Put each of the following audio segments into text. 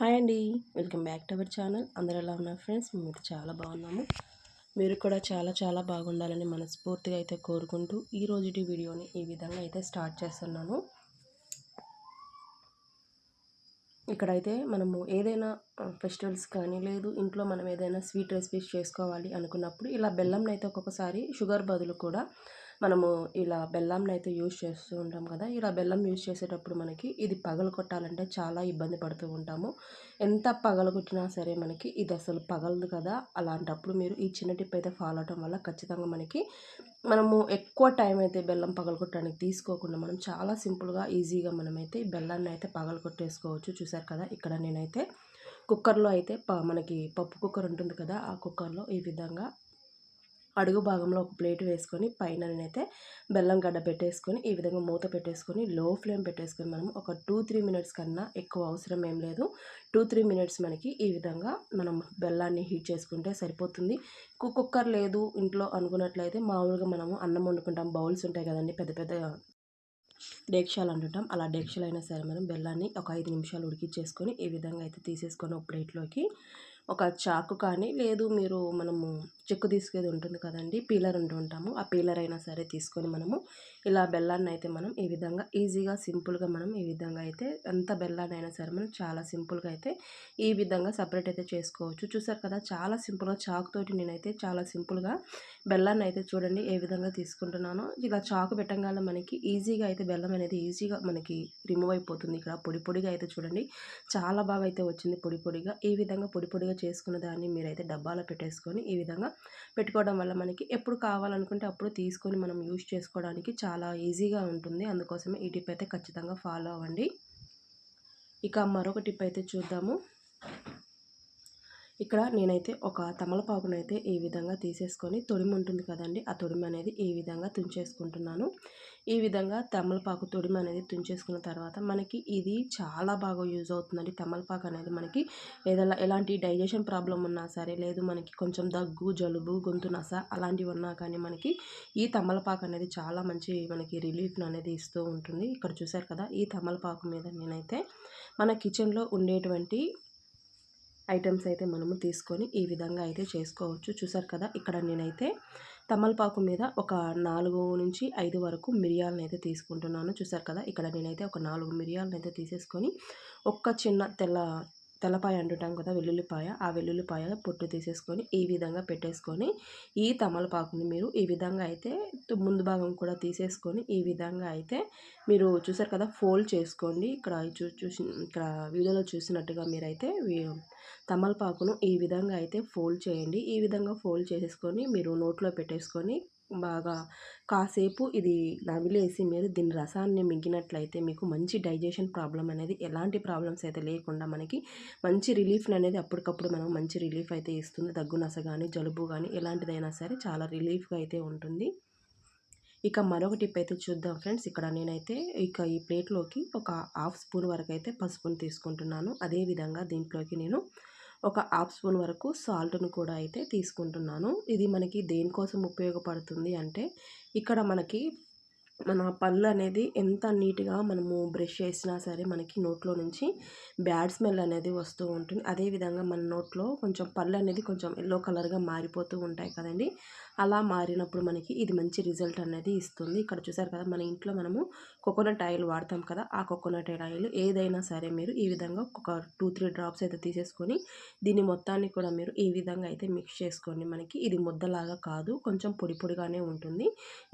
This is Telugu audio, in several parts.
హాయ్ అండి. Welcome back to our channel. అందరూ ఎలా ఉన్నారు ఫ్రెండ్స్? మేము చాలా బాగున్నాము. మీరు కూడా చాలా చాలా బాగుండాలని మనస్ఫూర్తిగా అయితే కోరుకుంటూ ఈ రోజుటి వీడియోని ఈ విధంగా అయితే స్టార్ట్ చేస్తున్నాను. ఇక్కడైతే మనము ఏదైనా ఫెస్టివల్స్ కానీ లేదు ఇంట్లో మనం ఏదైనా స్వీట్ రెసిపీస్ చేసుకోవాలి అనుకున్నప్పుడు ఇలా బెల్లంని అయితే ఒక్కొక్కసారి షుగర్ బదులు కూడా మనము ఇలా బెల్లంని అయితే యూజ్ చేస్తూ ఉంటాం కదా ఇలా బెల్లం యూజ్ చేసేటప్పుడు మనకి ఇది పగలు కొట్టాలంటే చాలా ఇబ్బంది పడుతూ ఉంటాము. ఎంత పగలు కొట్టినా సరే మనకి ఇది అసలు పగలదు కదా. అలాంటప్పుడు మీరు ఈ చిన్న టిప్ అయితే ఫాలో అవటం వల్ల ఖచ్చితంగా మనకి మనము ఎక్కువ టైం అయితే బెల్లం పగలగొట్టడానికి తీసుకోకుండా మనం చాలా సింపుల్గా ఈజీగా మనమైతే బెల్లాన్ని అయితే పగలగొట్టేసుకోవచ్చు చూసారు కదా ఇక్కడ నేనైతే కుక్కర్లో అయితే మనకి పప్పు కుక్కర్ ఉంటుంది కదా ఆ కుక్కర్లో ఈ విధంగా అడుగు భాగంలో ఒక ప్లేట్ వేసుకొని పైన నేనైతే బెల్లం గడ్డ పెట్టేసుకొని ఈ విధంగా మూత పెట్టేసుకొని లో ఫ్లేమ్ పెట్టేసుకొని మనం ఒక టూ త్రీ మినిట్స్ కన్నా ఎక్కువ అవసరం ఏం లేదు. టూ త్రీ మినిట్స్ మనకి ఈ విధంగా మనం బెల్లాన్ని హీట్ చేసుకుంటే సరిపోతుంది. కుక్కర్ లేదు ఇంట్లో అనుకున్నట్లయితే మామూలుగా మనము అన్నం వండుకుంటాం. బౌల్స్ ఉంటాయి కదండి పెద్ద పెద్ద డేక్షాలు అంటుంటాం. అలా డేక్షాలు అయినా సరే మనం బెల్లాన్ని ఒక ఐదు నిమిషాలు ఉడికించేసుకొని ఈ విధంగా అయితే తీసేసుకొని ఒక ప్లేట్లోకి ఒక చాకు కానీ లేదు మీరు మనము చెక్కు తీసుకేది ఉంటుంది కదండి పీలర్ ఉంటూ ఉంటాము. ఆ పీలర్ అయినా సరే తీసుకొని మనము ఇలా బెల్లాన్ని అయితే మనం ఈ విధంగా ఈజీగా సింపుల్గా మనం ఈ విధంగా అయితే ఎంత బెల్లాన్ని అయినా సరే మనం చాలా సింపుల్గా అయితే ఈ విధంగా సపరేట్ అయితే చేసుకోవచ్చు. చూసారు కదా చాలా సింపుల్గా చాకుతోటి నేనైతే చాలా సింపుల్గా బెల్లాన్ని అయితే చూడండి ఏ విధంగా తీసుకుంటున్నానో. ఇలా చాకు పెట్టగానే మనకి ఈజీగా అయితే బెల్లం అనేది ఈజీగా మనకి రిమూవ్ అయిపోతుంది. ఇక్కడ పొడి పొడిగా అయితే చూడండి. చాలా బాగా అయితే వచ్చింది పొడి పొడిగా. ఈ విధంగా పొడి పొడిగా చేసుకున్న దాన్ని మీరైతే డబ్బాలో పెట్టేసుకొని ఈ విధంగా పెట్టుకోవడం వల్ల మనకి ఎప్పుడు కావాలనుకుంటే అప్పుడు తీసుకొని మనం యూజ్ చేసుకోవడానికి చాలా ఈజీగా ఉంటుంది. అందుకోసమే ఈ టిప్ అయితే ఖచ్చితంగా ఫాలో అవ్వండి. ఇక మరొక టిప్ అయితే చూద్దాము. ఇక్కడ నేనైతే ఒక తమలపాకునైతే ఈ విధంగా తీసేసుకొని తొడిమి ఉంటుంది కదండి. ఆ తొడిమి అనేది ఈ విధంగా తుంచేసుకుంటున్నాను. ఈ విధంగా తమలపాకు తొడిమి అనేది తుంచేసుకున్న తర్వాత మనకి ఇది చాలా బాగా యూజ్ అవుతుందండి. తమలపాకు అనేది మనకి ఏదైనా ఎలాంటి డైజెషన్ ప్రాబ్లం ఉన్నా సరే లేదు మనకి కొంచెం దగ్గు జలుబు గొంతు నస అలాంటివి ఉన్నా కానీ మనకి ఈ తమలపాకు అనేది చాలా మంచి మనకి రిలీఫ్ అనేది ఇస్తూ ఉంటుంది. ఇక్కడ చూసారు కదా ఈ తమలపాకు మీద నేనైతే మన కిచెన్లో ఉండేటువంటి ఐటమ్స్ అయితే మనము తీసుకొని ఈ విధంగా అయితే చేసుకోవచ్చు. చూసారు కదా ఇక్కడ నేనైతే తమలపాకు మీద ఒక నాలుగు నుంచి ఐదు వరకు మిరియాలను అయితే తీసుకుంటున్నాను. చూసారు కదా ఇక్కడ నేనైతే ఒక నాలుగు మిరియాలను అయితే తీసేసుకొని ఒక్క చిన్న తెల్ల తెల్లపాయ అంటుంటాం కదా వెల్లుల్లిపాయ ఆ వెల్లుల్లిపాయ పొట్టు తీసేసుకొని ఈ విధంగా పెట్టేసుకొని ఈ తమలపాకుని మీరు ఈ విధంగా అయితే ముందు భాగం కూడా తీసేసుకొని ఈ విధంగా అయితే మీరు చూసారు కదా ఫోల్డ్ చేసుకోండి. ఇక్కడ చూ చూసి ఇక్కడ వీడియోలో చూసినట్టుగా మీరైతే తమలపాకును ఈ విధంగా అయితే ఫోల్డ్ చేయండి. ఈ విధంగా ఫోల్డ్ చేసేసుకొని మీరు నోట్లో పెట్టేసుకొని బాగా కాసేపు ఇది నమిలేసి మీరు దీని రసాన్ని మింగినట్లయితే మీకు మంచి డైజెషన్ ప్రాబ్లం అనేది ఎలాంటి ప్రాబ్లమ్స్ అయితే లేకుండా మనకి మంచి రిలీఫ్ అనేది అప్పటికప్పుడు మనం మంచి రిలీఫ్ అయితే ఇస్తుంది. దగ్గు నస కానీ జలుబు కానీ ఎలాంటిదైనా సరే చాలా రిలీఫ్గా అయితే ఉంటుంది. ఇక మరొక టిప్ అయితే చూద్దాం ఫ్రెండ్స్. ఇక్కడ నేనైతే ఇక ఈ ప్లేట్లోకి ఒక హాఫ్ స్పూన్ వరకు అయితే పసుపుని తీసుకుంటున్నాను. అదేవిధంగా దీంట్లోకి నేను ఒక హాఫ్ స్పూన్ వరకు సాల్ట్ను కూడా అయితే తీసుకుంటున్నాను. ఇది మనకి దేనికోసం ఉపయోగపడుతుంది అంటే ఇక్కడ మనకి మన పళ్ళు అనేది ఎంత నీట్గా మనము బ్రష్ చేసినా సరే మనకి నోట్లో నుంచి బ్యాడ్ స్మెల్ అనేది వస్తూ ఉంటుంది. అదేవిధంగా మన నోట్లో కొంచెం పళ్ళు అనేది కొంచెం ఎల్లో కలర్గా మారిపోతూ ఉంటాయి కదండి. అలా మారినప్పుడు మనకి ఇది మంచి రిజల్ట్ అనేది ఇస్తుంది. ఇక్కడ చూసారు కదా మన ఇంట్లో మనము కోకోనట్ ఆయిల్ వాడతాం కదా ఆ కోకోనట్ ఆయిల్ ఏదైనా సరే మీరు ఈ విధంగా ఒక టూ త్రీ డ్రాప్స్ అయితే తీసేసుకొని దీన్ని మొత్తాన్ని కూడా మీరు ఈ విధంగా అయితే మిక్స్ చేసుకోండి. మనకి ఇది ముద్దలాగా కాదు కొంచెం పొడి పొడిగానే ఉంటుంది.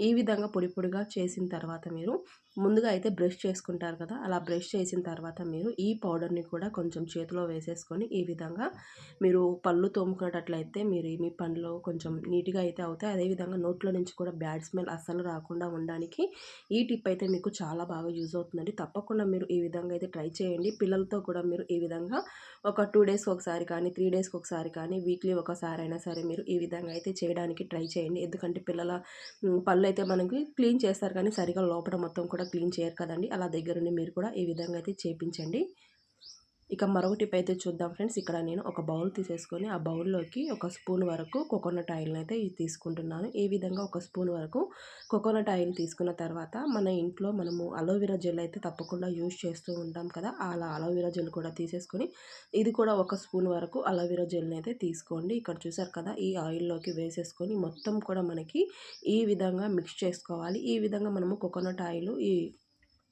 ఈ విధంగా పొడి పొడిగా చేసిన తర్వాత మీరు ముందుగా అయితే బ్రష్ చేసుకుంటారు కదా అలా బ్రష్ చేసిన తర్వాత మీరు ఈ పౌడర్ని కూడా కొంచెం చేతిలో వేసేసుకొని ఈ విధంగా మీరు పళ్ళు తోముకున్నట్లయితే మీరు మీ పండ్లు కొంచెం నీట్గా అయితే అవుతాయి. అదేవిధంగా నోట్లో నుంచి కూడా బ్యాడ్ స్మెల్ అస్సలు రాకుండా ఉండడానికి ఈ టిప్ అయితే మీకు చాలా బాగా యూజ్ అవుతుందండి. తప్పకుండా మీరు ఈ విధంగా అయితే ట్రై చేయండి. పిల్లలతో కూడా మీరు ఈ విధంగా ఒక టూ డేస్కి ఒకసారి కానీ త్రీ డేస్కి ఒకసారి కానీ వీక్లీ ఒకసారి అయినా సరే మీరు ఈ విధంగా అయితే చేయడానికి ట్రై చేయండి. ఎందుకంటే పిల్లల పళ్ళు అయితే మనకి క్లీన్ చేస్తారు కానీ సరిగా లోపల మొత్తం కూడా క్లీన్ చేయరు కదండి. అలా దగ్గరుండి మీరు కూడా ఈ విధంగా అయితే చేపించండి. ఇక మరొక టిప్ అయితే చూద్దాం ఫ్రెండ్స్. ఇక్కడ నేను ఒక బౌల్ తీసేసుకొని ఆ బౌల్లోకి ఒక స్పూన్ వరకు కోకోనట్ ఆయిల్ని అయితే తీసుకుంటున్నాను. ఈ విధంగా ఒక స్పూన్ వరకు కోకోనట్ ఆయిల్ తీసుకున్న తర్వాత మన ఇంట్లో మనము అలోవెరా జెల్ అయితే తప్పకుండా యూజ్ చేస్తూ ఉంటాం కదా అలా అలోవెరా జెల్ కూడా తీసేసుకొని ఇది కూడా ఒక స్పూన్ వరకు అలోవెరా జెల్ని అయితే తీసుకోండి. ఇక్కడ చూసారు కదా ఈ ఆయిల్లోకి వేసేసుకొని మొత్తం కూడా మనకి ఈ విధంగా మిక్స్ చేసుకోవాలి. ఈ విధంగా మనము కోకోనట్ ఆయిల్ ఈ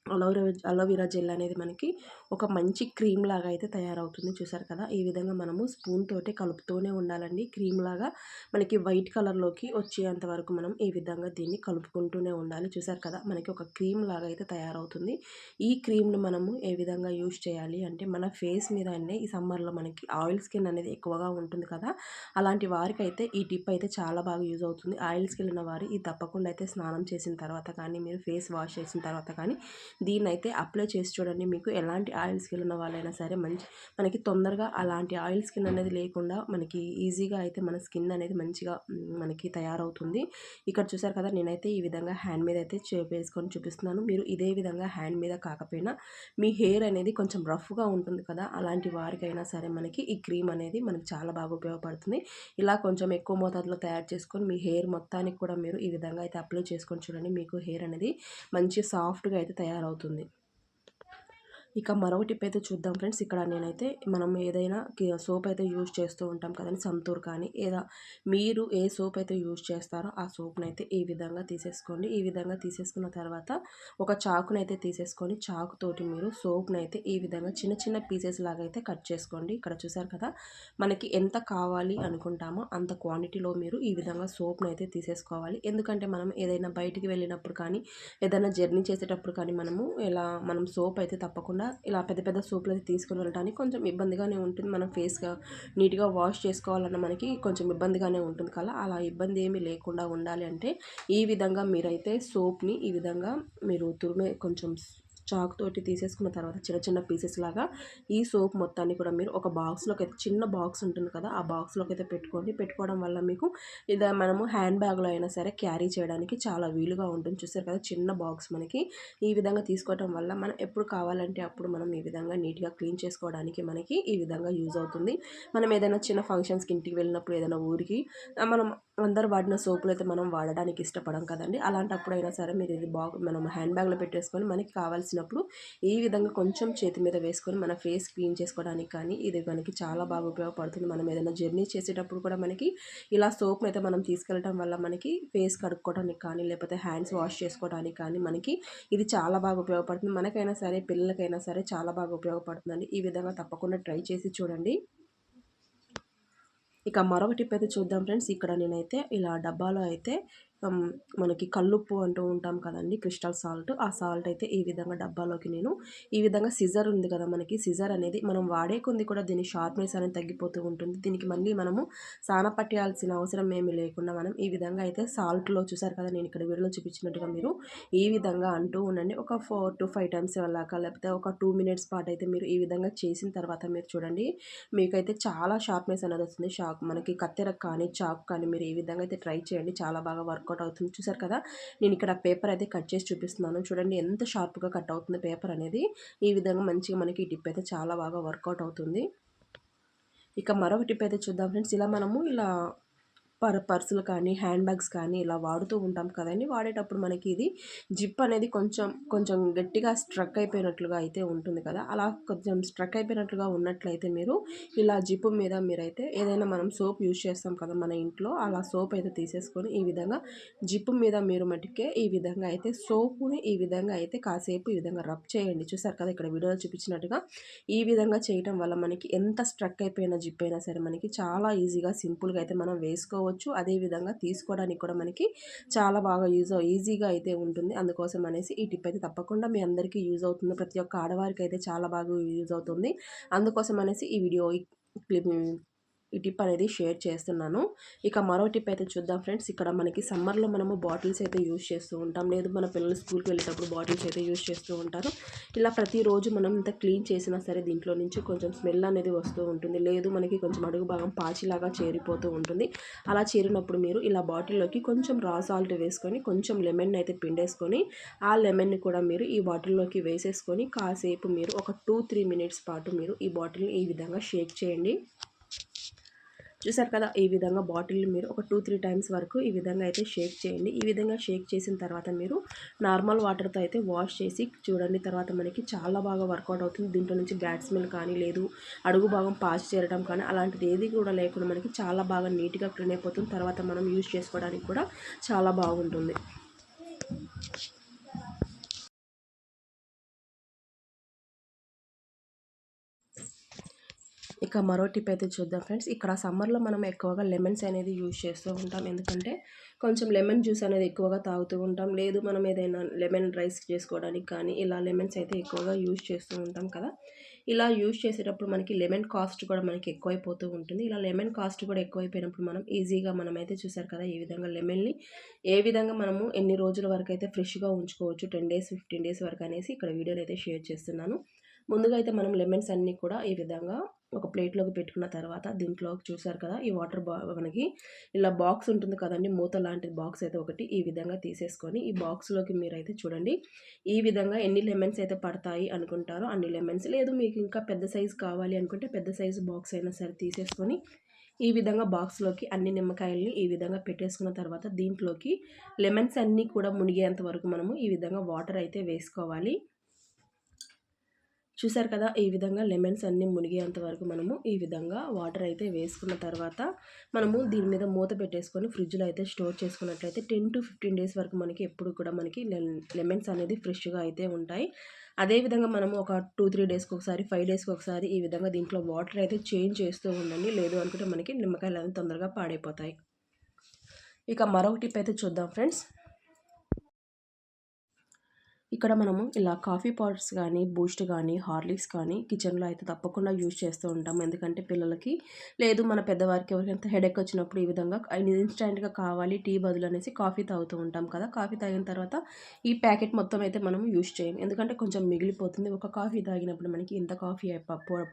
aloe vera aloe vera gel అనేది మనకి ఒక మంచి క్రీమ్ లాగా అయితే తయారవుతుంది. చూసారు కదా? ఈ విధంగా మనము స్పూన్ తోటే కలుపుతూనే ఉండాలండి. క్రీమ్ లాగా మనకి వైట్ కలర్లోకి వచ్చేంత వరకు మనం ఈ విధంగా దీన్ని కలుపుకుంటూనే ఉండాలి. చూసారు కదా? మనకి ఒక క్రీమ్ లాగా అయితే తయారవుతుంది. ఈ క్రీమ్ను మనము ఏ విధంగా యూజ్ చేయాలి అంటే మన ఫేస్ మీద అనే ఈ సమ్మర్లో మనకి ఆయిల్ స్కిన్ అనేది ఎక్కువగా ఉంటుంది కదా? అలాంటి వారికైతే ఈ టిప్ అయితే చాలా బాగా యూజ్ అవుతుంది. ఆయిల్ స్కిన్ ఉన్న వారు ఇది తప్పకుండా అయితే స్నానం చేసిన తర్వాత కానీ మీరు ఫేస్ వాష్ చేసిన తర్వాత కానీ దీన్ని అయితే అప్లై చేసి చూడండి. మీకు ఎలాంటి ఆయిల్ స్కిన్ ఉన్న వాళ్ళైనా సరే మంచి మనకి తొందరగా అలాంటి ఆయిల్ స్కిన్ అనేది లేకుండా మనకి ఈజీగా అయితే మన స్కిన్ అనేది మంచిగా మనకి తయారవుతుంది. ఇక్కడ చూసారు కదా నేనైతే ఈ విధంగా హ్యాండ్ మీద అయితే వేసుకొని చూపిస్తున్నాను. మీరు ఇదే విధంగా హ్యాండ్ మీద కాకపోయినా మీ హెయిర్ అనేది కొంచెం రఫ్గా ఉంటుంది కదా అలాంటి వారికైనా సరే మనకి ఈ క్రీమ్ అనేది మనకి చాలా బాగా ఉపయోగపడుతుంది. ఇలా కొంచెం ఎక్కువ మోతాదులో తయారు చేసుకొని మీ హెయిర్ మొత్తానికి కూడా మీరు ఈ విధంగా అయితే అప్లై చేసుకొని చూడండి. మీకు హెయిర్ అనేది మంచి సాఫ్ట్గా అయితే తయారు తయారవుతుంది. ఇక మరొక టిప్ అయితే చూద్దాం ఫ్రెండ్స్. ఇక్కడ నేనైతే మనం ఏదైనా సోప్ అయితే యూజ్ చేస్తూ ఉంటాం కదండి సంతూర్ కానీ. ఏదా మీరు ఏ సోప్ అయితే యూజ్ చేస్తారో ఆ సోప్ని అయితే ఈ విధంగా తీసేసుకోండి. ఈ విధంగా తీసేసుకున్న తర్వాత ఒక చాకుని అయితే తీసేసుకొని చాకుతోటి మీరు సోప్ని అయితే ఈ విధంగా చిన్న చిన్న పీసెస్ లాగా అయితే కట్ చేసుకోండి. ఇక్కడ చూసారు కదా మనకి ఎంత కావాలి అనుకుంటామో అంత క్వాంటిటీలో మీరు ఈ విధంగా సోప్ని అయితే తీసేసుకోవాలి. ఎందుకంటే మనం ఏదైనా బయటికి వెళ్ళినప్పుడు కానీ ఏదైనా జర్నీ చేసేటప్పుడు కానీ మనము ఇలా మనం సోప్ అయితే తప్పకుండా కాకుండా ఇలా పెద్ద పెద్ద సోపులు అయితే తీసుకుని వెళ్ళడానికి కొంచెం ఇబ్బందిగానే ఉంటుంది. మనం ఫేస్గా నీట్గా వాష్ చేసుకోవాలన్న మనకి కొంచెం ఇబ్బందిగానే ఉంటుంది కదా. అలా ఇబ్బంది ఏమీ లేకుండా ఉండాలి అంటే ఈ విధంగా మీరైతే సోప్ని ఈ విధంగా మీరు తురిమే కొంచెం చాక్ తోటి తీసేసుకున్న తర్వాత చిన్న చిన్న పీసెస్ లాగా ఈ సోప్ మొత్తాన్ని కూడా మీరు ఒక బాక్స్లోకి అయితే చిన్న బాక్స్ ఉంటుంది కదా ఆ బాక్స్లోకి అయితే పెట్టుకోండి. పెట్టుకోవడం వల్ల మీకు ఇది మనము హ్యాండ్ బ్యాగ్లో అయినా సరే క్యారీ చేయడానికి చాలా వీలుగా ఉంటుంది. చూసారు కదా చిన్న బాక్స్ మనకి ఈ విధంగా తీసుకోవడం వల్ల మనం ఎప్పుడు కావాలంటే అప్పుడు మనం ఈ విధంగా నీట్గా క్లీన్ చేసుకోవడానికి మనకి ఈ విధంగా యూజ్ అవుతుంది. మనం ఏదైనా చిన్న ఫంక్షన్స్కి ఇంటికి వెళ్ళినప్పుడు ఏదైనా ఊరికి మనం అందరు వాడిన సోపులు అయితే మనం వాడడానికి ఇష్టపడం కదండి. అలాంటప్పుడైనా సరే మీరు ఇది బాగు మనం హ్యాండ్ బ్యాగ్లో పెట్టేసుకొని మనకి కావాల్సినప్పుడు ఈ విధంగా కొంచెం చేతి మీద వేసుకొని మన ఫేస్ క్లీన్ చేసుకోవడానికి కానీ ఇది మనకి చాలా బాగా ఉపయోగపడుతుంది. మనం ఏదైనా జర్నీ చేసేటప్పుడు కూడా మనకి ఇలా సోప్ని అయితే మనం తీసుకెళ్ళడం వల్ల మనకి ఫేస్ కడుక్కోవడానికి కానీ లేకపోతే హ్యాండ్స్ వాష్ చేసుకోవడానికి కానీ మనకి ఇది చాలా బాగా ఉపయోగపడుతుంది. మనకైనా సరే పిల్లలకైనా సరే చాలా బాగా ఉపయోగపడుతుందండి. ఈ విధంగా తప్పకుండా ట్రై చేసి చూడండి. ఇక మరొక టిప్ అయితే చూద్దాం ఫ్రెండ్స్. ఇక్కడ నేనైతే ఇలా డబ్బాలో అయితే మనకి కల్లుప్పు అంటూ ఉంటాం కదండి క్రిస్టల్ సాల్ట్. ఆ సాల్ట్ అయితే ఈ విధంగా డబ్బాలోకి నేను ఈ విధంగా సిజర్ ఉంది కదా మనకి సిజర్ అనేది మనం వాడే కొంది కూడా దీని షార్ప్నెస్ అనేది తగ్గిపోతూ ఉంటుంది. దీనికి మళ్ళీ మనము సాన పట్టేయాల్సిన అవసరం ఏమి లేకుండా మనం ఈ విధంగా అయితే సాల్ట్లో చూసారు కదా నేను ఇక్కడ వీడియోలో చూపించినట్టుగా మీరు ఈ విధంగా అంటూ ఉండండి. ఒక ఫోర్ టు ఫైవ్ టైమ్స్ వెళ్ళాక లేకపోతే ఒక టూ మినిట్స్ పాటు అయితే మీరు ఈ విధంగా చేసిన తర్వాత మీరు చూడండి మీకైతే చాలా షార్ప్నెస్ అనేది వస్తుంది. షాక్ మనకి కత్తెర కానీ చాక్ కానీ మీరు ఈ విధంగా అయితే ట్రై చేయండి. చాలా బాగా వర్క్ వర్కౌట్ అవుతుంది. చూసారు కదా? నేను ఇక్కడ పేపర్ అయితే కట్ చేసి చూపిస్తున్నాను. చూడండి ఎంత షార్ప్గా కట్ అవుతుంది పేపర్ అనేది. ఈ విధంగా మంచిగా మనకి ఈ టిప్ అయితే చాలా బాగా వర్కౌట్ అవుతుంది. ఇక మరొక టిప్ అయితే చూద్దాం ఫ్రెండ్స్. ఇలా మనము ఇలా పర్ పర్సులు కానీ హ్యాండ్ బ్యాగ్స్ కానీ ఇలా వాడుతూ ఉంటాం కదండి. వాడేటప్పుడు మనకి ఇది జిప్ అనేది కొంచెం కొంచెం గట్టిగా స్ట్రక్ అయిపోయినట్లుగా అయితే ఉంటుంది కదా. అలా కొంచెం స్ట్రక్ అయిపోయినట్లుగా ఉన్నట్లయితే మీరు ఇలా జిప్ మీద మీరైతే ఏదైనా మనం సోప్ యూజ్ చేస్తాం కదా మన ఇంట్లో అలా సోప్ అయితే తీసేసుకొని ఈ విధంగా జిప్ మీద మీరు మటుకే ఈ విధంగా అయితే సోపుని ఈ విధంగా అయితే కాసేపు ఈ విధంగా రబ్ చేయండి. చూసారు కదా ఇక్కడ వీడియోలో చూపించినట్టుగా ఈ విధంగా చేయటం వల్ల మనకి ఎంత స్ట్రక్ అయిపోయిన జిప్ అయినా సరే మనకి చాలా ఈజీగా సింపుల్గా అయితే మనం వేసుకోవచ్చు. తీసుకోవచ్చు. అదేవిధంగా తీసుకోవడానికి కూడా మనకి చాలా బాగా యూజ్ ఈజీగా అయితే ఉంటుంది. అందుకోసం అనేసి ఈ టిప్ అయితే తప్పకుండా మీ అందరికీ యూజ్ అవుతుంది. ప్రతి ఒక్క ఆడవారికి అయితే చాలా బాగా యూజ్ అవుతుంది. అందుకోసం అనేసి ఈ వీడియో ఈ టిప్ అనేది షేర్ చేస్తున్నాను. ఇక మరో టిప్ అయితే చూద్దాం ఫ్రెండ్స్. ఇక్కడ మనకి సమ్మర్లో మనము బాటిల్స్ అయితే యూజ్ చేస్తూ ఉంటాం. లేదు మన పిల్లలు స్కూల్కి వెళ్ళేటప్పుడు బాటిల్స్ అయితే యూజ్ చేస్తూ ఉంటారు. ఇలా ప్రతిరోజు మనం ఇంత క్లీన్ చేసినా సరే దీంట్లో నుంచి కొంచెం స్మెల్ అనేది వస్తూ ఉంటుంది. లేదు మనకి కొంచెం అడుగు భాగం పాచిలాగా చేరిపోతూ ఉంటుంది. అలా చేరినప్పుడు మీరు ఇలా బాటిల్లోకి కొంచెం రా సాల్ట్ వేసుకొని కొంచెం లెమన్ అయితే పిండేసుకొని ఆ లెమన్ని కూడా మీరు ఈ బాటిల్లోకి వేసేసుకొని కాసేపు మీరు ఒక టూ త్రీ మినిట్స్ పాటు మీరు ఈ బాటిల్ని ఈ విధంగా షేక్ చేయండి. చూసారు కదా ఈ విధంగా బాటిల్ మీరు ఒక టూ త్రీ టైమ్స్ వరకు ఈ విధంగా అయితే షేక్ చేయండి. ఈ విధంగా షేక్ చేసిన తర్వాత మీరు నార్మల్ వాటర్తో అయితే వాష్ చేసి చూడండి తర్వాత మనకి చాలా బాగా వర్కౌట్ అవుతుంది. దీంట్లో నుంచి బ్యాడ్ స్మెల్ కానీ లేదు అడుగు భాగం పాస్ చేరడం కానీ అలాంటిది ఏది కూడా లేకుండా మనకి చాలా బాగా నీట్గా క్లీన్ అయిపోతుంది. తర్వాత మనం యూజ్ చేసుకోవడానికి కూడా చాలా బాగుంటుంది. ఇక మరో టిప్ అయితే చూద్దాం ఫ్రెండ్స్. ఇక్కడ సమ్మర్లో మనం ఎక్కువగా లెమన్స్ అనేది యూజ్ చేస్తూ ఉంటాం. ఎందుకంటే కొంచెం లెమన్ జ్యూస్ అనేది ఎక్కువగా తాగుతూ ఉంటాం. లేదు మనం ఏదైనా లెమన్ రైస్ చేసుకోవడానికి కానీ ఇలా లెమన్స్ అయితే ఎక్కువగా యూజ్ చేస్తూ ఉంటాం కదా. ఇలా యూజ్ చేసేటప్పుడు మనకి లెమన్ కాస్ట్ కూడా మనకి ఎక్కువైపోతూ ఉంటుంది. ఇలా లెమన్ కాస్ట్ కూడా ఎక్కువైపోయినప్పుడు మనం ఈజీగా మనం అయితే చూసారు కదా ఈ విధంగా లెమన్ని ఏ విధంగా మనము ఎన్ని రోజుల వరకు అయితే ఫ్రెష్గా ఉంచుకోవచ్చు టెన్ డేస్ ఫిఫ్టీన్ డేస్ వరకు అనేసి ఇక్కడ వీడియోలు అయితే షేర్ చేస్తున్నాను. ముందుగా అయితే మనం లెమన్స్ అన్నీ కూడా ఈ విధంగా ఒక ప్లేట్లోకి పెట్టుకున్న తర్వాత దీంట్లో చూసారు కదా ఈ వాటర్ బా మనకి ఇలా బాక్స్ ఉంటుంది కదండి మూత లాంటి బాక్స్ అయితే ఒకటి ఈ విధంగా తీసేసుకొని ఈ బాక్స్లోకి మీరైతే చూడండి ఈ విధంగా ఎన్ని లెమన్స్ అయితే పడతాయి అనుకుంటారో అన్ని లెమన్స్. లేదు మీకు ఇంకా పెద్ద సైజు కావాలి అనుకుంటే పెద్ద సైజు బాక్స్ అయినా సరే తీసేసుకొని ఈ విధంగా బాక్స్లోకి అన్ని నిమ్మకాయల్ని ఈ విధంగా పెట్టేసుకున్న తర్వాత దీంట్లోకి లెమన్స్ అన్నీ కూడా మునిగేంత వరకు మనము ఈ విధంగా వాటర్ అయితే వేసుకోవాలి. చూసారు కదా ఈ విధంగా లెమన్స్ అన్నీ మునిగేంత వరకు మనము ఈ విధంగా వాటర్ అయితే వేసుకున్న తర్వాత మనము దీని మీద మూత పెట్టేసుకొని ఫ్రిడ్జ్లో అయితే స్టోర్ చేసుకున్నట్లయితే టెన్ టు ఫిఫ్టీన్ డేస్ వరకు మనకి ఎప్పుడు కూడా మనకి లెమన్స్ అనేది ఫ్రెష్గా అయితే ఉంటాయి. అదేవిధంగా మనము ఒక టూ త్రీ డేస్కి ఒకసారి ఫైవ్ డేస్కి ఒకసారి ఈ విధంగా దీంట్లో వాటర్ అయితే చేంజ్ చేస్తూ ఉండండి. లేదు అనుకుంటే మనకి నిమ్మకాయలు అనేది తొందరగా పాడైపోతాయి. ఇక మరొక టిప్ అయితే చూద్దాం ఫ్రెండ్స్. ఇక్కడ మనము ఇలా కాఫీ పౌడర్స్ కానీ బూస్ట్ కానీ హార్లిక్స్ కానీ కిచెన్లో అయితే తప్పకుండా యూజ్ చేస్తూ ఉంటాము. ఎందుకంటే పిల్లలకి లేదు మన పెద్దవారికి ఎవరికైనా హెడేక్ వచ్చినప్పుడు ఈ విధంగా ఇన్స్టెంట్గా కావాలి టీ బదులు అనేసి కాఫీ తాగుతూ ఉంటాం కదా. కాఫీ తాగిన తర్వాత ఈ ప్యాకెట్ మొత్తం అయితే మనం యూజ్ చేయం ఎందుకంటే కొంచెం మిగిలిపోతుంది. ఒక కాఫీ తాగినప్పుడు మనకి ఇంత కాఫీ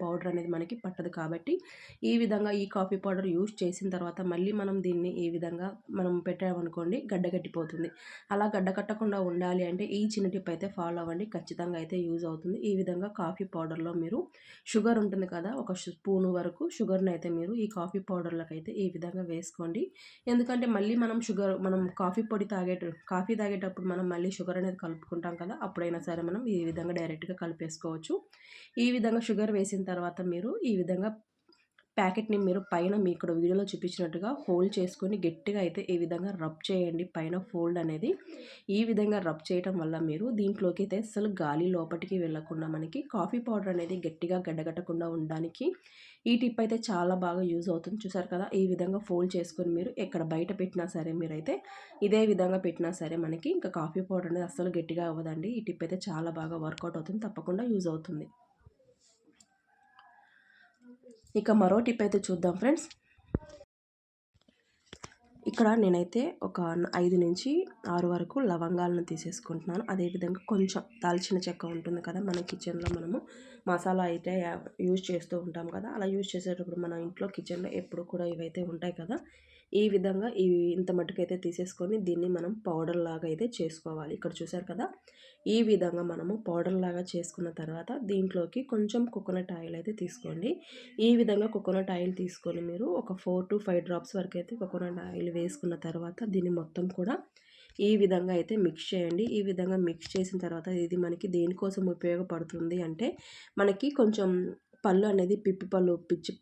పౌడర్ అనేది మనకి పట్టదు కాబట్టి ఈ విధంగా ఈ కాఫీ పౌడర్ యూజ్ చేసిన తర్వాత మళ్ళీ మనం దీన్ని ఈ విధంగా మనం పెట్టామనుకోండి గడ్డగట్టిపోతుంది అలా గడ్డ కట్టకుండా ఉండాలి అంటే ఈ చిన్న టిప్ అయితే ఫాలో అవ్వండి. ఖచ్చితంగా అయితే యూజ్ అవుతుంది. ఈ విధంగా కాఫీ పౌడర్లో మీరు షుగర్ ఉంటుంది కదా ఒక స్పూన్ వరకు షుగర్ని అయితే మీరు ఈ కాఫీ పౌడర్లకు అయితే ఈ విధంగా వేసుకోండి. ఎందుకంటే మళ్ళీ మనం షుగర్ మనం కాఫీ పొడి తాగేట కాఫీ తాగేటప్పుడు మనం మళ్ళీ షుగర్ అనేది కలుపుకుంటాం కదా అప్పుడైనా సరే మనం ఈ విధంగా డైరెక్ట్గా కలిపేసుకోవచ్చు. ఈ విధంగా షుగర్ వేసిన తర్వాత మీరు ఈ విధంగా ప్యాకెట్ని మీరు పైన మీ ఇక్కడ వీడియోలో చూపించినట్టుగా హోల్డ్ చేసుకొని గట్టిగా అయితే ఈ విధంగా రబ్ చేయండి. పైన ఫోల్డ్ అనేది ఈ విధంగా రబ్ చేయటం వల్ల మీరు దీంట్లోకి అయితే అసలు గాలి లోపలికి వెళ్ళకుండా మనకి కాఫీ పౌడర్ అనేది గట్టిగా గడ్డగట్టకుండా ఉండడానికి ఈ టిప్ అయితే చాలా బాగా యూజ్ అవుతుంది. చూసారు కదా ఈ విధంగా ఫోల్డ్ చేసుకొని మీరు ఎక్కడ బయట పెట్టినా సరే మీరైతే ఇదే విధంగా పెట్టినా సరే మనకి ఇంకా కాఫీ పౌడర్ అనేది అస్సలు గట్టిగా అవ్వదండి. ఈ టిప్ అయితే చాలా బాగా వర్కౌట్ అవుతుంది. తప్పకుండా యూజ్ అవుతుంది. ఇక మరో టిప్ అయితే చూద్దాం ఫ్రెండ్స్. ఇక్కడ నేనైతే ఒక ఐదు నుంచి ఆరు వరకు లవంగాలను తీసేసుకుంటున్నాను. అదేవిధంగా కొంచెం దాల్చిన చెక్క ఉంటుంది కదా మన కిచెన్లో మనము మసాలా అయితే యూజ్ చేస్తూ ఉంటాం కదా. అలా యూజ్ చేసేటప్పుడు మన ఇంట్లో కిచెన్లో ఎప్పుడు కూడా ఇవైతే ఉంటాయి కదా ఈ విధంగా ఈ ఇంత మట్టుకైతే తీసేసుకొని దీన్ని మనం పౌడర్ లాగా అయితే చేసుకోవాలి. ఇక్కడ చూసారు కదా? ఈ విధంగా మనము పౌడర్ లాగా చేసుకున్న తర్వాత దీంట్లోకి కొంచెం కోకోనట్ ఆయిల్ అయితే తీసుకోండి. ఈ విధంగా కోకోనట్ ఆయిల్ తీసుకొని మీరు ఒక ఫోర్ టు ఫైవ్ డ్రాప్స్ వరకు అయితే కోకోనట్ ఆయిల్ వేసుకున్న తర్వాత దీన్ని మొత్తం కూడా ఈ విధంగా అయితే మిక్స్ చేయండి. ఈ విధంగా మిక్స్ చేసిన తర్వాత ఇది మనకి దేనికోసం ఉపయోగపడుతుంది అంటే మనకి కొంచెం పళ్ళు అనేది పిప్పి పళ్ళు పిచ్చి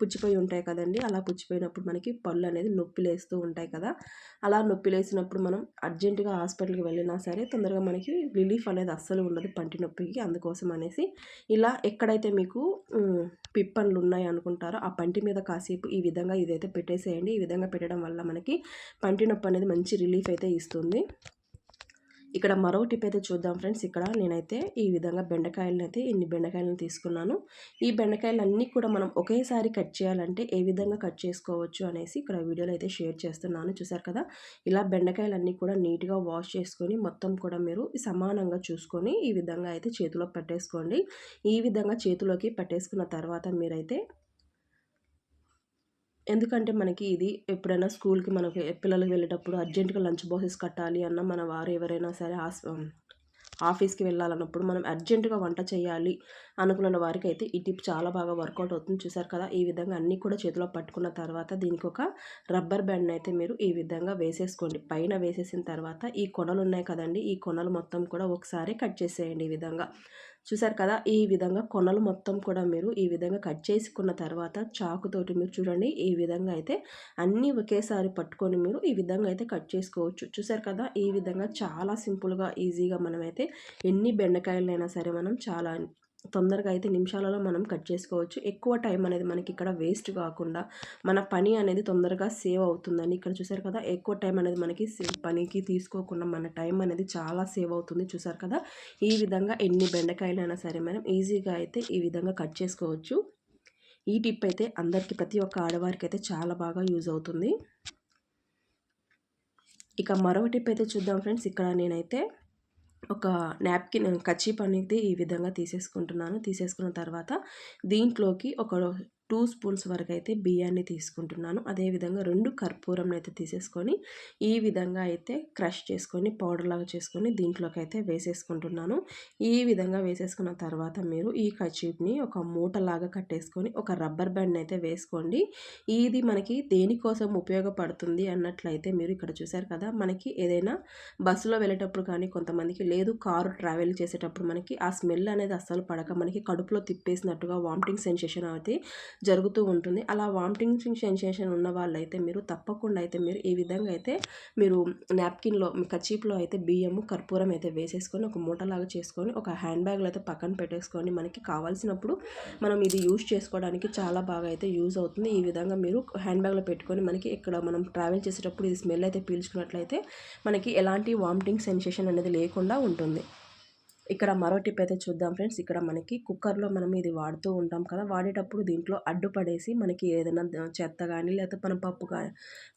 పుచ్చిపోయి ఉంటాయి కదండి. అలా పుచ్చిపోయినప్పుడు మనకి పళ్ళు అనేది నొప్పి లేస్తూ ఉంటాయి కదా. అలా నొప్పి లేసినప్పుడు మనం అర్జెంటుగా హాస్పిటల్కి వెళ్ళినా సరే తొందరగా మనకి రిలీఫ్ అనేది అస్సలు ఉండదు పంటి నొప్పికి. అందుకోసం అనేసి ఇలా ఎక్కడైతే మీకు పిప్పన్లు ఉన్నాయి అనుకుంటారో ఆ పంటి మీద కాసేపు ఈ విధంగా ఇదైతే పెట్టేసేయండి. ఈ విధంగా పెట్టడం వల్ల మనకి పంటి నొప్పి అనేది మంచి రిలీఫ్ అయితే ఇస్తుంది. ఇక్కడ మరో టిప్ అయితే చూద్దాం ఫ్రెండ్స్. ఇక్కడ నేనైతే ఈ విధంగా బెండకాయలను అయితే ఇన్ని బెండకాయలను తీసుకున్నాను. ఈ బెండకాయలు అన్నీ కూడా మనం ఒకేసారి కట్ చేయాలంటే ఏ విధంగా కట్ చేసుకోవచ్చు అనేసి ఇక్కడ వీడియోలో అయితే షేర్ చేస్తున్నాను. చూసారు కదా? ఇలా బెండకాయలన్నీ కూడా నీట్గా వాష్ చేసుకొని మొత్తం కూడా మీరు సమానంగా చూసుకొని ఈ విధంగా అయితే చేతిలో పెట్టేసుకోండి. ఈ విధంగా చేతిలోకి పెట్టేసుకున్న తర్వాత మీరైతే ఎందుకంటే మనకి ఇది ఎప్పుడైనా స్కూల్కి మనకి పిల్లలకి వెళ్ళేటప్పుడు అర్జెంటుగా లంచ్ బాక్సెస్ కట్టాలి అన్న మన వారు ఎవరైనా సరే ఆఫీస్కి వెళ్ళాలన్నప్పుడు మనం అర్జెంటుగా వంట చేయాలి అనుకున్న వారికి అయితే ఈ టిప్ చాలా బాగా వర్కౌట్ అవుతుంది. చూసారు కదా? ఈ విధంగా అన్నీ కూడా చేతిలో పట్టుకున్న తర్వాత దీనికి ఒక రబ్బర్ బ్యాండ్ అయితే మీరు ఈ విధంగా వేసేసుకోండి. పైన వేసేసిన తర్వాత ఈ కొనలు ఉన్నాయి కదండి? ఈ కొనలు మొత్తం కూడా ఒకసారి కట్ చేసేయండి ఈ విధంగా. చూసారు కదా ఈ విధంగా కొనలు మొత్తం కూడా మీరు ఈ విధంగా కట్ చేసుకున్న తర్వాత చాకుతోటి మీరు చూడండి ఈ విధంగా అయితే అన్నీ ఒకేసారి పట్టుకొని మీరు ఈ విధంగా అయితే కట్ చేసుకోవచ్చు. చూసారు కదా ఈ విధంగా చాలా సింపుల్గా ఈజీగా మనమైతే ఎన్ని బెండకాయలైనా సరే మనం చాలా తొందరగా అయితే నిమిషాలలో మనం కట్ చేసుకోవచ్చు. ఎక్కువ టైం అనేది మనకి ఇక్కడ వేస్ట్ కాకుండా మన పని అనేది తొందరగా సేవ్ అవుతుందని ఇక్కడ చూసారు కదా ఎక్కువ టైం అనేది మనకి పనికి తీసుకోకుండా మన టైం అనేది చాలా సేవ్ అవుతుంది. చూసారు కదా ఈ విధంగా ఎన్ని బెండకాయలైనా సరే మనం ఈజీగా అయితే ఈ విధంగా కట్ చేసుకోవచ్చు. ఈ టిప్ అయితే అందరికీ ప్రతి ఒక్క ఆడవారికి అయితే చాలా బాగా యూజ్ అవుతుంది. ఇక మరో టిప్ అయితే చూద్దాం ఫ్రెండ్స్. ఇక్కడ నేనైతే ఒక నాప్కిన్ కచీప్ అనేది ఈ విధంగా తీసేసుకుంటున్నాను. తీసేసుకున్న తర్వాత దీంట్లోకి ఒక టూ స్పూన్స్ వరకు అయితే బియ్యాన్ని తీసుకుంటున్నాను. అదేవిధంగా రెండు కర్పూరం అయితే తీసేసుకొని ఈ విధంగా అయితే క్రష్ చేసుకొని పౌడర్ లాగా చేసుకొని దీంట్లోకి అయితే వేసేసుకుంటున్నాను. ఈ విధంగా వేసేసుకున్న తర్వాత మీరు ఈ కచీప్ని ఒక మూటలాగా కట్టేసుకొని ఒక రబ్బర్ బ్యాండ్ అయితే వేసుకోండి. ఇది మనకి దేనికోసం ఉపయోగపడుతుంది అన్నట్లయితే మీరు ఇక్కడ చూసారు కదా మనకి ఏదైనా బస్సులో వెళ్ళేటప్పుడు కానీ కొంతమందికి లేదు కారు ట్రావెల్ చేసేటప్పుడు మనకి ఆ స్మెల్ అనేది అస్సలు పడక మనకి కడుపులో తిప్పేసినట్టుగా వామిటింగ్ సెన్సేషన్ అయితే జరుగుతూ ఉంటుంది. అలా వామిటింగ్ సెన్సేషన్ ఉన్న వాళ్ళైతే మీరు తప్పకుండా అయితే మీరు ఈ విధంగా అయితే మీరు నాప్కిన్లో మీ కచీప్లో అయితే బియ్యము కర్పూరం అయితే వేసేసుకొని ఒక మూటలాగా చేసుకొని ఒక హ్యాండ్ బ్యాగ్లో అయితే పక్కన పెట్టేసుకొని మనకి కావాల్సినప్పుడు మనం ఇది యూజ్ చేసుకోవడానికి చాలా బాగా అయితే యూజ్ అవుతుంది. ఈ విధంగా మీరు హ్యాండ్ బ్యాగ్లో పెట్టుకొని మనకి ఇక్కడ మనం ట్రావెల్ చేసేటప్పుడు ఇది స్మెల్ అయితే పీల్చుకున్నట్లయితే మనకి ఎలాంటి వామిటింగ్ సెన్సేషన్ అనేది లేకుండా ఉంటుంది. ఇక్కడ మరో టిప్ అయితే చూద్దాం ఫ్రెండ్స్. ఇక్కడ మనకి కుక్కర్లో మనం ఇది వాడుతూ ఉంటాం కదా వాడేటప్పుడు దీంట్లో అడ్డుపడేసి మనకి ఏదైనా చెత్త కానీ లేకపోతే మనం పప్పు కానీ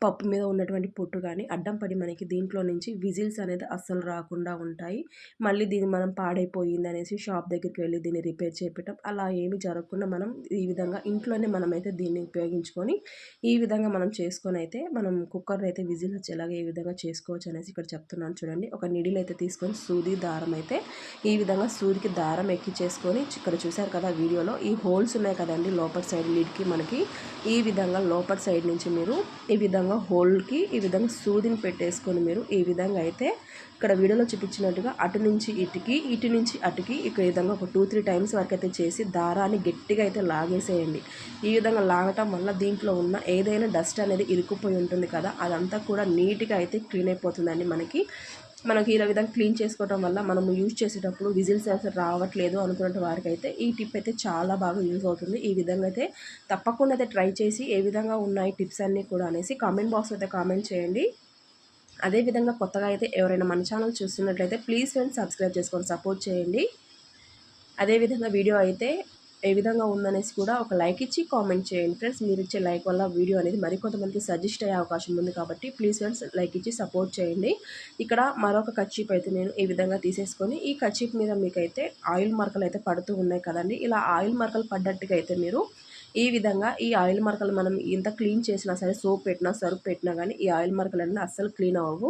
పప్పు మీద ఉన్నటువంటి పొట్టు కానీ అడ్డం పడి మనకి దీంట్లో నుంచి విజిల్స్ అనేది అస్సలు రాకుండా ఉంటాయి. మళ్ళీ దీన్ని మనం పాడైపోయింది అనేసి షాప్ దగ్గరికి వెళ్ళి దీన్ని రిపేర్ చేపట్టం అలా ఏమి జరగకుండా మనం ఈ విధంగా ఇంట్లోనే మనమైతే దీన్ని ఉపయోగించుకొని ఈ విధంగా మనం చేసుకొని అయితే మనం కుక్కర్ని అయితే విజిల్ వచ్చేలాగా ఏ విధంగా చేసుకోవచ్చు అనేసి ఇక్కడ చెప్తున్నాను చూడండి. ఒక నిడిలు అయితే తీసుకొని సూది దారం అయితే ఈ విధంగా సూదికి దారం ఎక్కించేసుకొని ఇక్కడ చూసారు కదా వీడియోలో ఈ హోల్స్ ఉన్నాయి కదండి లోపల సైడ్ లీడ్కి మనకి. ఈ విధంగా లోపల సైడ్ నుంచి మీరు ఈ విధంగా హోల్కి ఈ విధంగా సూదిని పెట్టేసుకొని మీరు ఈ విధంగా అయితే ఇక్కడ వీడియోలో చూపించినట్టుగా అటు నుంచి ఇటుకి ఇటు నుంచి అటుకి ఇక్కడ విధంగా ఒక టూ త్రీ టైమ్స్ వరకు అయితే చేసి దారాన్ని గట్టిగా అయితే లాగేసేయండి. ఈ విధంగా లాగటం వల్ల దీంట్లో ఉన్న ఏదైనా డస్ట్ అనేది ఇరుక్కుపోయి ఉంటుంది కదా అదంతా కూడా నీట్గా అయితే క్లీన్ అయిపోతుందండి మనకి. మనకి ఇలా విధంగా క్లీన్ చేసుకోవడం వల్ల మనము యూజ్ చేసేటప్పుడు విజిల్స్ అసలు రావట్లేదు అనుకున్న వారికి అయితే ఈ టిప్ అయితే చాలా బాగా యూజ్ అవుతుంది. ఈ విధంగా అయితే తప్పకుండా అయితే ట్రై చేసి ఏ విధంగా ఉన్నాయి టిప్స్ అన్నీ కూడా అనేసి కామెంట్ బాక్స్ అయితే కామెంట్ చేయండి. అదేవిధంగా కొత్తగా అయితే ఎవరైనా మన ఛానల్ చూస్తున్నట్లయితే ప్లీజ్ ఫ్రెండ్స్ సబ్స్క్రైబ్ చేసుకొని సపోర్ట్ చేయండి. అదేవిధంగా వీడియో అయితే ఏ విధంగా ఉందనేసి కూడా ఒక లైక్ ఇచ్చి కామెంట్ చేయండి. ఫ్రెండ్స్ మీరు ఇచ్చే లైక్ వల్ల వీడియో అనేది మరికొంతమందికి సజెస్ట్ అయ్యే అవకాశం ఉంది కాబట్టి ప్లీజ్ ఫ్రెండ్స్ లైక్ ఇచ్చి సపోర్ట్ చేయండి. ఇక్కడ మరొక కచ్చీప్ అయితే నేను ఈ విధంగా తీసేసుకొని ఈ కచ్చీప్ మీద మీకైతే ఆయిల్ మరకలు అయితే పడుతూ ఉన్నాయి కదండి. ఇలా ఆయిల్ మరకలు పడ్డట్టుగా అయితే మీరు ఈ విధంగా ఈ ఆయిల్ మరకలు మనం ఎంత క్లీన్ చేసినా సరే సోప్ పెట్టినా సరుపు పెట్టినా కానీ ఈ ఆయిల్ మరకలు అనేది అస్సలు క్లీన్ అవ్వవు.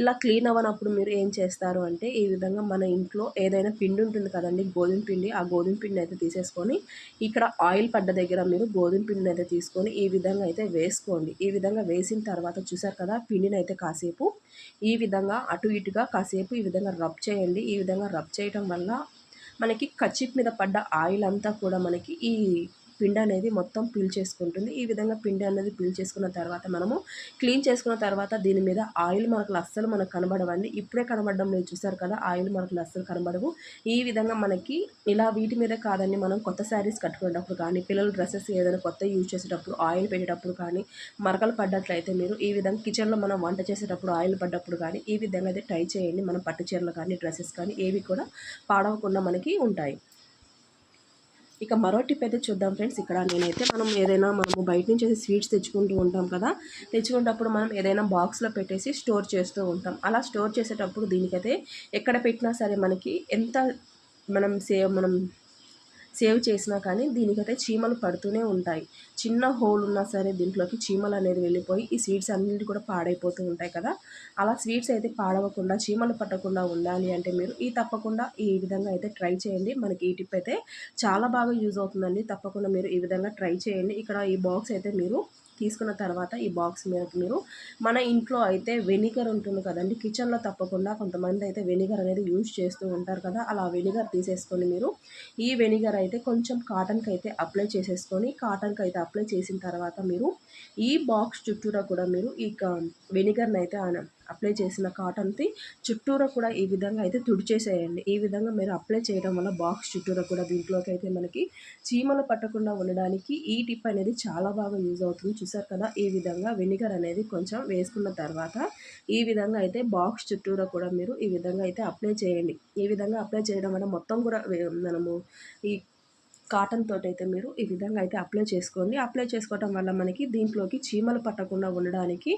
ఇలా క్లీన్ అవ్వనప్పుడు మీరు ఏం చేస్తారు అంటే ఈ విధంగా మన ఇంట్లో ఏదైనా పిండి ఉంటుంది కదండి గోధుమ పిండి ఆ గోధుమ పిండి అయితే తీసేసుకొని ఇక్కడ ఆయిల్ పడ్డ దగ్గర మీరు గోధుమ పిండిని అయితే తీసుకొని ఈ విధంగా అయితే వేసుకోండి. ఈ విధంగా వేసిన తర్వాత చూసారు కదా పిండిని అయితే కాసేపు ఈ విధంగా అటు ఇటుగా కాసేపు ఈ విధంగా రబ్ చేయండి. ఈ విధంగా రబ్ చేయటం వల్ల మనకి కచ్చిప్ మీద పడ్డ ఆయిల్ అంతా కూడా మనకి ఈ పిండి అనేది మొత్తం పీల్చేసుకుంటుంది ఈ విధంగా పిండి అనేది పీల్చేసుకున్న తర్వాత మనము క్లీన్ చేసుకున్న తర్వాత దీని మీద ఆయిల్ మనకు అస్సలు మనకు కనబడవండి. ఇప్పుడే కనబడడం లేదు చూసారు కదా ఆయిల్ మనకు అస్సలు కనబడవు. ఈ విధంగా మనకి ఇలా వీటి మీద కాదండి మనం కొత్త శారీస్ కట్టుకునేటప్పుడు కానీ పిల్లల డ్రెస్సెస్ ఏదైనా కొత్త యూజ్ చేసేటప్పుడు ఆయిల్ పెట్టేటప్పుడు కానీ మరకలు పడ్డట్లయితే మీరు ఈ విధంగా కిచెన్లో మనం వంట చేసేటప్పుడు ఆయిల్ పడ్డప్పుడు కానీ ఈ విధంగా అయితే ట్రై చేయండి. మనం పట్టు చీరలు కానీ డ్రెస్సెస్ కానీ ఏవి కూడా పాడవకుండా మనకి ఉంటాయి. ఇక మరో టిప్ అయితే చూద్దాం ఫ్రెండ్స్. ఇక్కడ నేనైతే మనం ఏదైనా మనము బయట నుంచి అయితే స్వీట్స్ తెచ్చుకుంటూ ఉంటాం కదా. తెచ్చుకునేటప్పుడు మనం ఏదైనా బాక్స్లో పెట్టేసి స్టోర్ చేస్తూ ఉంటాం. అలా స్టోర్ చేసేటప్పుడు దీనికైతే ఎక్కడ పెట్టినా సరే మనకి ఎంత మనం సేవ్ మనం సేవ్ చేసినా కానీ దీనికైతే చీమలు పడుతూనే ఉంటాయి. చిన్న హోల్ ఉన్నా సరే దీంట్లోకి చీమలు అనేది వెళ్ళిపోయి ఈ స్వీట్స్ అన్నింటి కూడా పాడైపోతూ ఉంటాయి కదా. అలా స్వీట్స్ అయితే పాడవకుండా చీమలు పట్టకుండా ఉండాలి అంటే మీరు ఈ తప్పకుండా ఈ విధంగా అయితే ట్రై చేయండి. మనకి ఈ టిప్ అయితే చాలా బాగా యూజ్ అవుతుందండి. తప్పకుండా మీరు ఈ విధంగా ట్రై చేయండి. ఇక్కడ ఈ బాక్స్ అయితే మీరు తీసుకున్న తర్వాత ఈ బాక్స్ మీద మీరు మన ఇంట్లో అయితే వెనిగర్ ఉంటుంది కదండి కిచెన్లో తప్పకుండా కొంతమంది అయితే వెనిగర్ అనేది యూజ్ చేస్తూ ఉంటారు కదా అలా వెనిగర్ తీసేసుకొని మీరు ఈ వెనిగర్ అయితే కొంచెం కాటన్కి అయితే అప్లై చేసేసుకొని కాటన్కి అయితే అప్లై చేసిన తర్వాత మీరు ఈ బాక్స్ చుట్టూరా కూడా మీరు ఈ వెనిగర్ని అయితే అప్లై చేసిన కాటన్కి చుట్టూరా కూడా ఈ విధంగా అయితే తుడిచేసేయండి. ఈ విధంగా మీరు అప్లై చేయడం వల్ల బాక్స్ చుట్టూరా కూడా దీంట్లోకి అయితే మనకి చీమలు పట్టకుండా ఉండడానికి ఈ టిప్ అనేది చాలా బాగా యూజ్ అవుతుంది. చూసారు కదా ఈ విధంగా వెనిగర్ అనేది కొంచెం వేసుకున్న తర్వాత ఈ విధంగా అయితే బాక్స్ చుట్టూరా కూడా మీరు ఈ విధంగా అయితే అప్లై చేయండి. ఈ విధంగా అప్లై చేయడం వల్ల మొత్తం కూడా మనము ఈ కాటన్ తోటి అయితే మీరు ఈ విధంగా అయితే అప్లై చేసుకోండి. అప్లై చేసుకోవటం వల్ల మనకి దీంట్లోకి చీమలు పట్టకుండా ఉండడానికి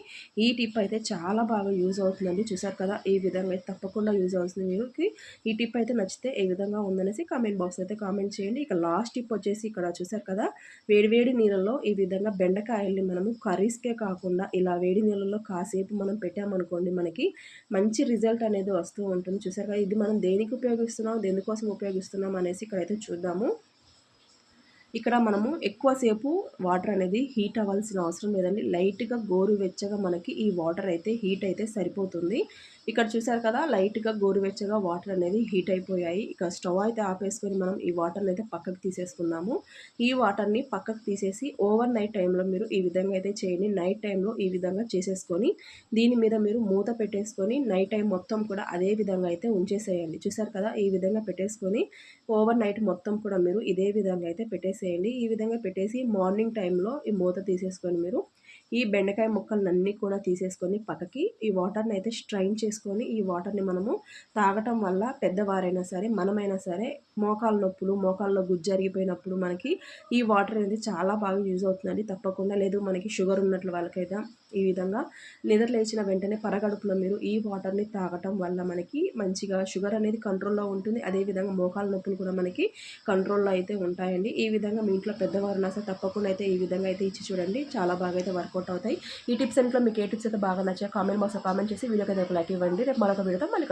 ఈ టిప్ అయితే చాలా బాగా యూజ్ అవుతుందండి. చూసారు కదా ఈ విధంగా అయితే తప్పకుండా యూజ్ అవుతుంది. మీకు ఈ టిప్ అయితే నచ్చితే ఏ విధంగా ఉందనేసి కామెంట్ బాక్స్ అయితే కామెంట్ చేయండి. ఇక లాస్ట్ టిప్ వచ్చేసి ఇక్కడ చూసారు కదా వేడివేడి నీళ్ళల్లో ఈ విధంగా బెండకాయల్ని మనము కర్రీస్కే కాకుండా ఇలా వేడి నీళ్ళల్లో కాసేపు మనం పెట్టామనుకోండి మనకి మంచి రిజల్ట్ అనేది వస్తూ ఉంటుంది. చూసారు కదా ఇది మనం దేనికి ఉపయోగిస్తున్నాం దేనికోసం ఉపయోగిస్తున్నాం అనేసి ఇక్కడైతే చూద్దాము. ఇక్కడ మనము ఎక్కువసేపు వాటర్ అనేది హీట్ అవ్వాల్సిన అవసరం లేదండి. లైట్గా గోరువెచ్చగా మనకి ఈ వాటర్ అయితే హీట్ అయితే సరిపోతుంది. ఇక్కడ చూసారు కదా లైట్గా గోరువెచ్చగా వాటర్ అనేది హీట్ అయిపోయాయి. ఇక స్టవ్ అయితే ఆపేసుకొని మనం ఈ వాటర్ని అయితే పక్కకు తీసేసుకున్నాము ఈ వాటర్ని పక్కకు తీసేసి ఓవర్ నైట్ టైంలో మీరు ఈ విధంగా అయితే చేయండి. నైట్ టైంలో ఈ విధంగా చేసేసుకొని దీని మీద మీరు మూత పెట్టేసుకొని నైట్ టైం మొత్తం కూడా అదే విధంగా అయితే ఉంచేసేయండి. చూసారు కదా ఈ విధంగా పెట్టేసుకొని ఓవర్ నైట్ మొత్తం కూడా మీరు ఇదే విధంగా అయితే పెట్టేసేయండి. ఈ విధంగా పెట్టేసి మార్నింగ్ టైంలో ఈ మూత తీసేసుకొని మీరు ఈ బెండకాయ ముక్కలన్నీ కూడా తీసేసుకొని పక్కకి ఈ వాటర్ని అయితే స్ట్రైన్ చేసుకొని ఈ వాటర్ని మనము తాగటం వల్ల పెద్దవారైనా సరే మనమైనా సరే మోకాల నొప్పులు మోకాల్లో గుజ్జు జరిగిపోయినప్పుడు మనకి ఈ వాటర్ అనేది చాలా బాగా యూజ్ అవుతుందండి. తప్పకుండా లేదు మనకి షుగర్ ఉన్నట్లు వాళ్ళకైతే ఈ విధంగా నిద్ర లేచిన వెంటనే పరగడుపులో మీరు ఈ వాటర్ని తాగటం వల్ల మనకి మంచిగా షుగర్ అనేది కంట్రోల్లో ఉంటుంది. అదేవిధంగా మోకాల నొప్పులు కూడా మనకి కంట్రోల్లో అయితే ఉంటాయండి. ఈ విధంగా మీ ఇంట్లో పెద్దవారు ఉన్నా సరే తప్పకుండా అయితే ఈ విధంగా అయితే ఇచ్చి చూడండి. చాలా బాగా అయితే వర్కౌట్ అవుతాయి. ఈ టిప్స్ ఇంట్లో మీకు ఏ టిప్స్ అయితే బాగా నచ్చా కామెంట్ బాక్స్లో కామెంట్ చేసి వీడియోకి అయితే లైక్ ఇవ్వండి. రేపు మరొక వీడియోతో మళ్ళీ